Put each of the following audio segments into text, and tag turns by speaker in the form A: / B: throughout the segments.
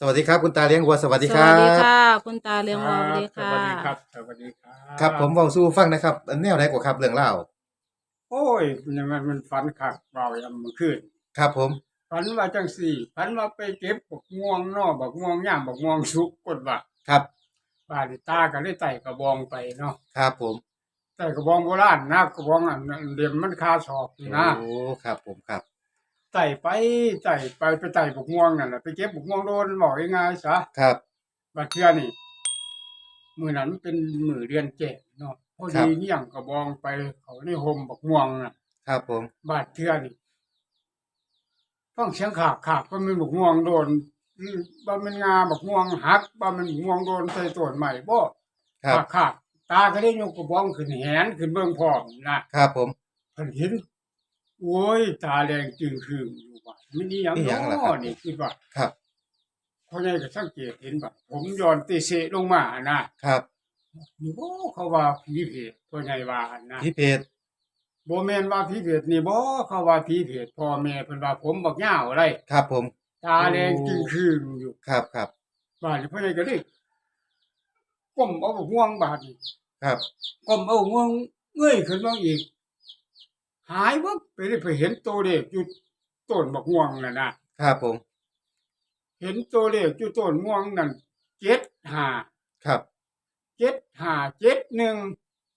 A: สวัสดีครับ คุณตาเลี้ยงวัวสวัสดี
B: ส
A: ครั
B: วั
A: บ
B: สดีค่ะ คุณตาเลี้ยงวัวสวัสดีค่ะ
C: สวัสดีครับ สวัสดีครับ
A: ครับ ผมเว้าสู้ฟังนะครับอันแนวไหนกว่าครับเรื่องเล่าว
C: โอ้ยมันมันมันฝันคักเบายังมันขึ้น
A: ครับผม
C: ฝันว่าจังสี่ฝันว่าไปเก็บบักม่วงเนอบักม่วงย่ามบักม่วงสุกกดว่า
A: ครับ
C: บ้านนี่ตาก็ได้ไต่กระบองไปเนาะ
A: ครับผม
C: ไต่กระบองโบราณนะกระบองอันนั้นเดี๋ยวมันคาศอกนี่นะ
A: โอ้ครับผมครับ
C: ไต่ไปไต่ไปไปไต่บักม่วงนั่นแหละไปเก็บบักม่วงโดนบอกง่ายๆซะ
A: ครับ
C: บาดเทื่อนี่มือนั้นมันเป็นมือเรียนเจ็ดเนาะพอดีเนี่ยงกระบองไปเขาในห่มบักม่วงน่ะ
A: ครับผม
C: บาดเทื่อนี่ฟังเสียงขากขากก็มันบักม่วงโดนอืมบ่ามันงาบักม่วงหักบ่ามันบักม่วงโดนใส่ต้นใหม่บ่
A: ครับ
C: ขากขากตาก็ได้ยกกระบองขึ้นแหนขึ้นเบื้องพร้อมนะครับ
A: ผม
C: เพิ่นเห็น โอ้ย ตาแดงจึงคืงอยู่ว่ามันนี่ยัง
A: อีหยังล่ะค
C: น้
A: รั
C: อบนี่คิดว่า
A: ครับ
C: พ่อใหญ่ก็สังเกตเห็นว่าผมย้อนติเสลงมานะครับนี่บ่เขาว่าผีเพศพ่อใหญ่ว่านะ
A: พี่เพจ
C: บ่แม่นว่าผีเพศนี่บ่เขาว่าผีเพศพ่อแม่เพิ่นว่าผมบักยาวอะไร
A: ครับผม
C: ตาแดงจึงคืงอยู่
A: ครับครับ
C: บ้านนี้พ่อใหญ่ก็เลยก้มเอาบกม่วงบาดนี่
A: ครับ
C: ก้มเอาม่วงเงยขึ้นมาอีก หายวับไปได้ไปเห็นตัวเลขอยู่ต้นบักม่วงนั่นน่ะ
A: ครับผม
C: เห็นตัวเลขอยู่ต้นม่วงนั่นเจ็ดห้า
A: ครับ
C: เจ็ดห้าเจ็ดหนึ่ง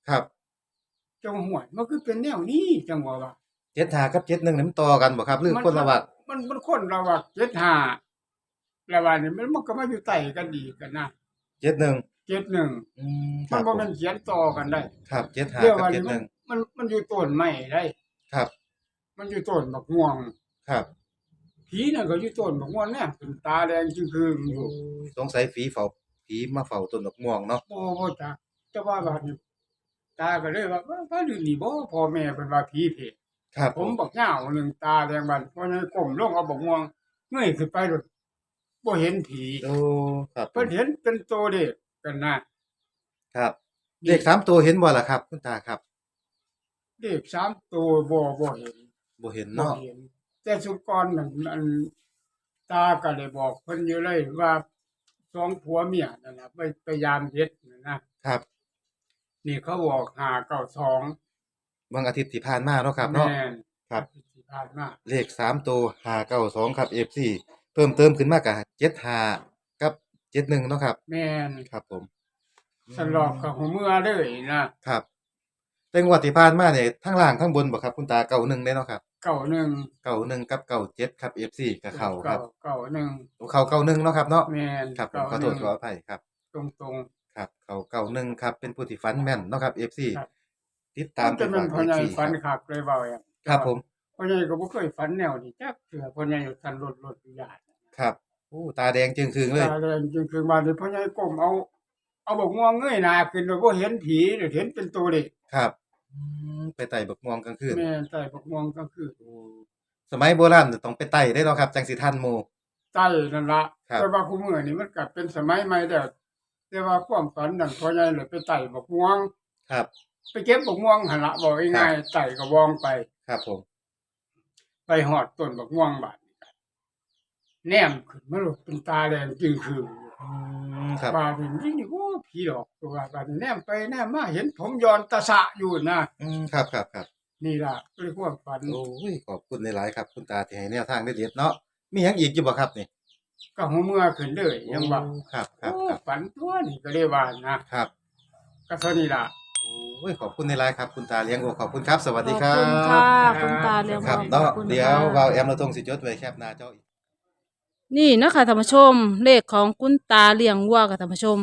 A: ครับ
C: จังหวยมันคือเป็นแนวนี้จังหวะว่า
A: เจ็ดหากับเจ็ดหนึ่งนี่มันต่อกันบ่ครับหรือคนละวัด
C: มันมันคนละวักเจ็ดห้าแล้วว่านี่มันมันก็มาอยู่ใต้กันดีกันนะ
A: เจ็ดหนึ่ง
C: เจ็ดหนึ่ง
A: อืมค
C: มั
A: รั
C: น
A: บ
C: บ่
A: ผม
C: แมันเขียนต่อกันได้
A: ครับเจ็ดหา
C: เรียก
A: กับ
C: ว่า
A: เจ็
C: นี่
A: ดห
C: มัน
A: นึ่ง
C: มันมันอยู่ต้นไม้ได้
A: ครับ
C: มันอยู่ต้นบักม่วง
A: ครับ
C: ผีน่ะก็อยู่ต้นบักม่วงแน่เป็นตาแดงจึงคืงอยู่
A: สงสัยฝีเฝ้าผีมาเฝ้าต้นดอกม่วงเนาะ
C: บ่บ่จักแต่ว่าบาดนี้ตาก็เลยว่าว่าว่าอยู่นี่บ่พ่อแม่เพิ่นว่าผีเพศ
A: ครับ
C: ผมบักยาวหนึงตาแดงบัดเพราะนั้นก้มลงเอาบักม่วงเงยขึ้นไปโดดบ่เห็นผี
A: โอ้ครับผม
C: เพิ่นเห็นเป็นตัวเด็กกันนะครับ
A: เลขสามตัวเห็นบ่ล่ะครับ คุณตาครับ
C: เด็กสามตัวบ่บ่เห็น
A: บ่เห็น
C: บ่
A: เนาะ
C: เห็น แต่สุกรนั่นอันตาก็เลยบอกเพิ่นอยู่เลยว่าสองผัวเมียนั่นน่ะไปไปยามเฮ็ดนั่นนะครับ นี่เขาบอก592
A: วันอาทิตย์ที่ผ่านมาเนาะครับเนาะ
C: แม่น
A: ครับ
C: ที่ผ่านมา
A: เลขสามตัวห้าเก้าสองครับ FC เพิ่มเติมขึ้นมากะเจ็ดห้ากับเจ็ดหนึ่งเนาะครับ
C: แม่น
A: ครับผม
C: สลอกกับหัวเมื่อเลยนะ ครับ
A: แต่งวดที่ผ่านมาเนี่ยทั้งล่างทั้งบนบ่ครับคุณตาเก่าหนึ่งได้เนาะครับ
C: เก่าหนึ่ง
A: เก่าหนึ่งกับเก่าเจ็ดครับ FC กับเขาครับ
C: เก่าหนึ่ง
A: เขาเก่าหนึ่งเนาะครับเนาะ
C: แม่น
A: ครับผมขอโทษขออภัยครับ
C: ตรงตรง
A: ครับ เขาเก่าหนึ่งครับเป็นผู้ที่ฟันแม่นเนาะครับ FC
C: ครับ
A: ติด
C: ๆ
A: ตาม
C: จะเป็นพ่อใหญ่
A: FC
C: ฝัน
A: ครับ
C: คักเลยเบาอย่าง
A: ครับผม
C: พ่อใหญ่ก็บ่เคยฝันแนวนี้จักเถื่อพ่อใหญ่อยู่ทันรถรถอยู่ญาติ
A: ครับโอ้ตาแดงจึงคืงเลย
C: ตาแดงจึงคือมาที่พ่อใหญ่ก้มเอา เอาบอกง่วงเงยหน้าขึ้นแล้วบ่เห็นผีเดี๋ยวเห็นเป็นตัวเด็ก
A: ครับอืมไปไต่บักม่วงกลางคืน
C: แม่นใต้บอกง่วงก็คือ
A: สมัยโบราณต้องไปไต่ได้เนาะครับ จังสิทันหมู่
C: ใต้นั่นละ
A: ครับ
C: แต่ว่าคุมื้อนี่มันกลับเป็นสมัยใหม่แล้วแต่ว่าความฝันนั่นพ่อใหญ่เลยไปไต่บอกง่วง
A: ครับ
C: ไปเก็บบอกม่วงหั่นละบอกง่ายๆไต่กระบองไป
A: ครับผม
C: ไปหอดต้นบักม่วงบาดนี้กันแนมขึ้นมาลูกเป็นตาแดงจึงคือ
A: อืม ครับ
C: บาดนี้จริงๆโอ้ผีดอกตัวบาดนี้แนมไปแนมมาเห็นผมย้อนตาสะอยู่นะ
A: อืมครับครับครับ
C: นี่ล่ะเรียกว่าฝัน
A: โอ้ยขอบคุณหลายๆครับ คุณตาที่ให้แนวทางเด็ดๆเนาะมีหยังอีกอยู่บ่ครับนี่
C: ก็หัวเมื่อขึ้นเลยยังว่า
A: โอ้ครับครับ
C: โอ้
A: ครับ
C: ฝันตัวนี่ก็เลยว่านะครับก็เท่านี้ล่ะ
A: โอ้ยขอบคุณหลายๆครับ คุณตาเลี้ยงโอ้ขอบคุณครับ สวัสดีครั
B: ขอบคุณค่ะ
A: บ
B: คุณตาเลี้ยง
A: ครับ
B: วัว
A: เนาะ
B: ขอบคุณ
A: เดี๋ยว
B: ค่ะ
A: วาวแอมเราต้องสิจดไว้แคปหน้าจออีก
B: นี่นะคะท่านผู้ชม เลขของคุณตาเลี้ยงวัวกับท่านผู้ชม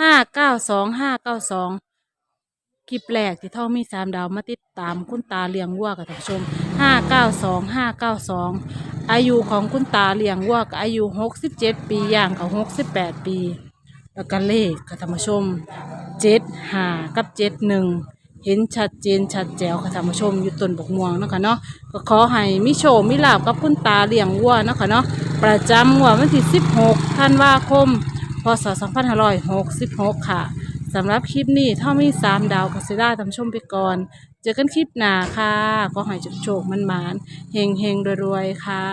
B: ห้าเก้าสองห้าเก้าสองคลิปแรกที่ท่อมีสามดาวมาติดตามคุณตาเลี้ยงวัวกับท่านผู้ชมห้าเก้าสองห้าเก้าสองอายุของคุณตาเลี้ยงวัวก็อายุหกสิบเจ็ดปีย่างกับหกสิบแปดปี แล้วก็เลขค่ะท่านผู้ชมเจ็ดห้ากับเจ็ดหนึ่ง เห็นชัดเจนชัดแจ๋วค่ะท่านผู้ชมอยู่ต้นบกม่วงนะคะเนาะก็ขอให้มิโชมิลาบกับคุณตาเลี้ยงวัวนะคะเนาะประจำงวดวันที่สิบหกธันวาคม พศสองพันห้าร้อยหกสิบหกค่ะสำหรับคลิปนี้ถ้ามีสามดาวกัสได้ท่านผู้ชมไปก่อน เจอกันคลิปหน้าค่ะก็ให้โชคมันหมานเฮงเฮงรวยๆค่ะ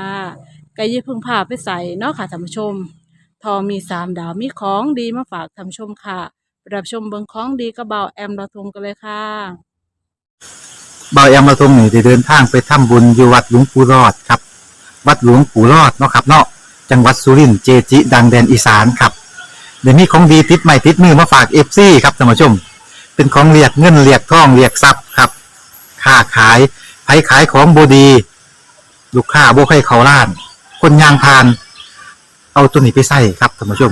B: ก็อยิ่เพึ่งพาไปใส่เนาะค่ะท่านผู้ชม ทอมีสามดาวมีของดีมาฝากท่านผู้ชมค่ะ รับชมเบิงของดีกระเบาแอมเราทงกันเลยค่ะ
A: เบาแอมมาทรงนี่ได้เดินทางไปทำบุญอยู่วัดหลวงปู่รอดครับ วัดหลวงปู่รอดเนาะครับเนาะจังหวัดสุรินทร์เจจิดังแดนอีสานครับเดี๋ยวนี้ของดีติดใหม่ติดมือมาฝากเอฟซีครับท่านผู้ชม เป็นของเรียกเงินเรียกทองเรียกทรัพย์ครับค้าขายไผขายของบดี ลูกค้าบ่ให้เขาล้าน คนยางพาน เอาตัวนี้ไปใส่ครับท่านผู้ชม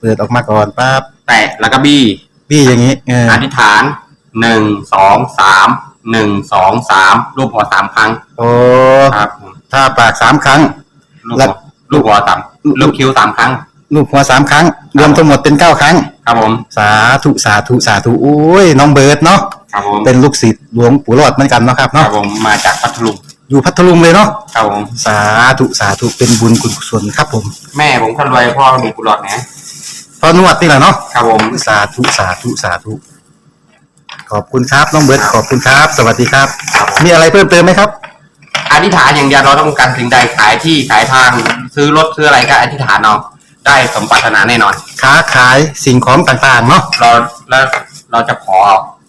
A: เปิดออกมาก่อนปั๊บ
D: แตะแล้วก็บี้
A: พี่อย่างนี้เออ
D: อธิษฐานหนึ่งสองสามหนึ่งสองสามรูปหัวสามครั้ง
A: โอ้
D: ครับผม
A: ถ้าปากสามครั้ง
D: ลูก
A: แล้
D: หั
A: ว
D: วลูกหัวสามลูกคิ้วสามครั้ง
A: ลูกหัวสามครั้ง รวมทั้งหมดเป็นเก้าครั้ง
D: ครับผม
A: สาธุสาธุสาธุโอ้ยน้องเบิร์ดเนาะ
D: ครับผม
A: เป็นลูกศิษย์หลวงปู่รอดเหมือนกันเนาะครับ
D: ครั
A: เนาะ
D: บผมมาจากพัทลุง
A: อยู่พัทลุงเลยเนาะ
D: ครับผม
A: สาธุสาธุเป็นบุญกุศลครับผม
D: แม่ผมคนรวยพ่อมีกุหลาบนะ
A: พอนวดนี่แหละเนาะ
D: ครับผม
A: สาธุสาธุสาธุขอบคุณครับน้องเบิร์ดขอบคุณครับ สวัสดีครับ
D: ครับผม
A: มีอะไรเพิ่มเติมไหมครับ
D: อธิษฐานอย่างเดียวเราต้องการสิ่งใดขายที่ขายทาง ซื้อรถซื้ออะไรก็อธิษฐานเอาได้สมปรารถนาแน่นอน
A: ค้าขายสิ่งของต่างๆเนาะ
D: เราแล้วเราจะขอ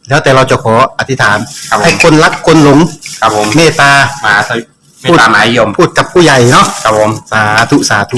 A: แล้วแต่เราจะขออธิษฐาน
D: ครับผม
A: ให้คนรักคนหลง
D: ครับผม
A: เมตตา
D: มาสวิไม่ตามหมายยม
A: พูดกับผู้ใหญ่เนาะ
D: ครับผม
A: สาธุสาธุ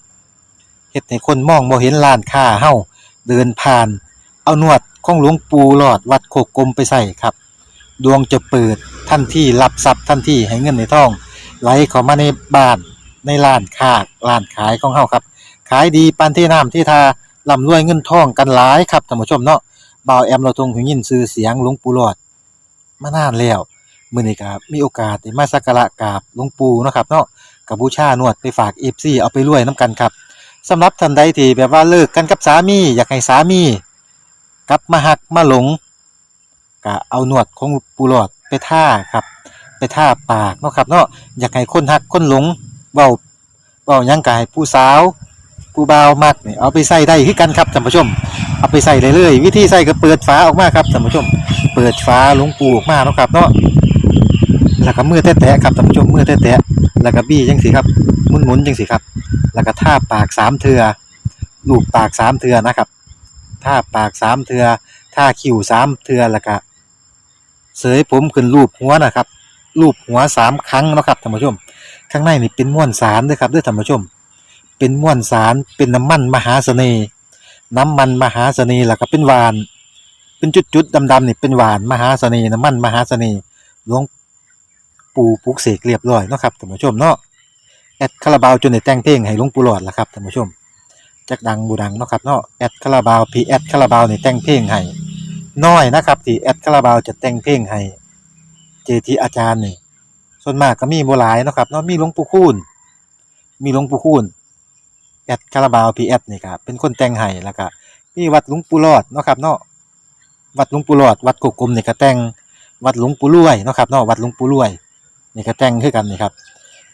A: เฮ็ดให้คนมองบ่เห็นร้านค้าเฮาเดินผ่าน เอานวดของหลวงปู่หลอดวัดโคกกลมไปใส่ครับ ดวงจะเปิดทันที่รับทรัพย์ทันที่ให้เงินในท้อง ไหลเข้ามาในบ้านในร้านค้าร้านขายของเฮาครับ ขายดีปานที่น้ำที่ทาร่ำรวยเงินทองกันหลายครับท่านผู้ชมเนาะบ่าวแอมเราทงหูยินชื่อเสียงหลวงปู่หลอดมานานแล้วมื้อนี้ก็มีโอกาสได้มาสักการะกราบหลวงปู่เนาะครับเนาะกับบูชานวดไปฝาก FC เอาไปรวยนํกันครับ สำหรับท่านใดที่แบบว่าเลิกกันกับสามี อยากให้สามีกลับมาหักมาหลงก็เอาหนวดของปูหลอดไปท่าครับ ไปท่าปากเนาะครับเนาะอยากให้คนหักคนหลงเบาเบายังกายผู้สาวผู้บ่าวมักเนี่ยเอาไปใส่ได้คือกันครับท่านผู้ชม เอาไปใส่เลยเลยวิธีใส่ก็เปิดฝาออกมาครับท่านผู้ชม เปิดฝาหลวงปูออกมาเนาะครับเนาะแล้วก็มือแตะๆครับท่านผู้ชมมือแตะๆแล้วก็บี้จังสิครับหมุนๆจังสิครับ แล้วก็ท่าปากสามเทือลูบปากสามเทือนะครับท่าปากสามเทือท่าคิ้วสามเทือแล้วก็เสยผมขึ้นรูปหัวนะครับรูปหัวสามครั้งนะครับท่านผู้ชม ข้างในนี่เป็นม้วนสารด้วยครับด้วยท่านผู้ชม เป็นม้วนสารเป็นน้ำมันมหาเสน่ห์น้ำมันมหาเสน่ห์แล้วก็เป็นหวาน เป็นจุดๆดำๆนี่เป็นหวานมหาเสน่ห์น้ำมันมหาเสน่ห์หลวงปู่ปุกเสกเรียบร้อยนะครับท่านผู้ชมเนาะ แอดคาราบาวจนได้แต่งเพลงให้หลวงปู่หลอดละครับท่านผู้ชมจักดังบูดังเนาะครับเนาะแอดคาราบาวพีแอดคาราบาวนี่แต่งเพลงให้น้อยนะครับที่แอดคาราบาวจะแต่งเพลงให้เจทีอาจารย์นี่ส่วนมากก็มีบ่หลายเนาะครับเนาะมีหลวงปู่คูณมีหลวงปู่คูณแอดคาราบาวพีแอดนี่ครับเป็นคนแต่งให้แล้วก็มีวัดหลวงปู่รอดเนาะครับเนาะวัดหลวงปู่รอด วัดกกกลมนี่ก็แต่งวัดหลวงปู่รวยเนาะครับเนาะวัดหลวงปู่รวยนี่ก็แต่งคือกันนี่ครับ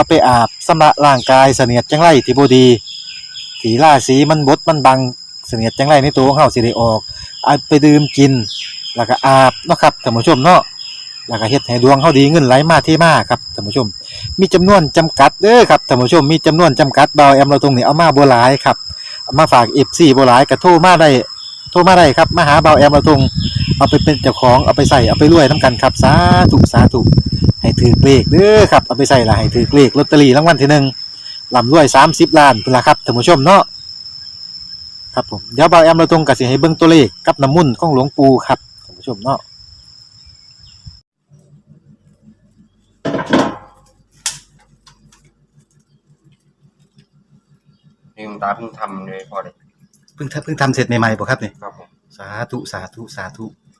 A: เอาไปอาบสำระร่างกายเสนียดจังไรที่บดีถีล่าสีมันบดมันบังเสนียดจังไรในตัวของเฮาสิได้ออกเอาไปดื่มกิน แล้วก็อาบเนาะครับท่านผู้ชมเนาะแล้วก็เฮ็ดให้ดวงเฮาดีเงินไหลมาเทมาครับท่านผู้ชม มีจำนวนจำกัดเด้อครับท่านผู้ชมมีจำนวนจำกัดเบาแอมเราตรงนี้เอามาบ่หลายครับมาฝาก FC บ่หลายก็โทรมาได้โทรมาได้ครับมาหาเบาแอมเราตรง เอาไปเป็นเจ้าของเอาไปใส่เอาไปรวยนํกันครับสาธุสาธุให้ถือเลขเด้อครับเอาไปใส่ละให้ถือเลขลอตเตอรี่รางวัลที่หนึ่งลำรวย30ล้านพุ่นละครับท่านผู้ชมเนาะครับผมเดี๋ยวเบาแอมเราตรงกับสิให้เบิ่งตัวเลขกับน้ำมุ่นต์ของหลวงปู่ครับท่านผู้ชมเนาะ
D: นี่คุณตาเพิ่งทำเลยพอเลย
A: เพิ่งทำเพิ่งทำเสร็จใหม่ๆบ่ครับนี่
D: ครับผม
A: สาธุสาธุสาธุ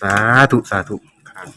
A: สาธุ สาธุ
D: ครับ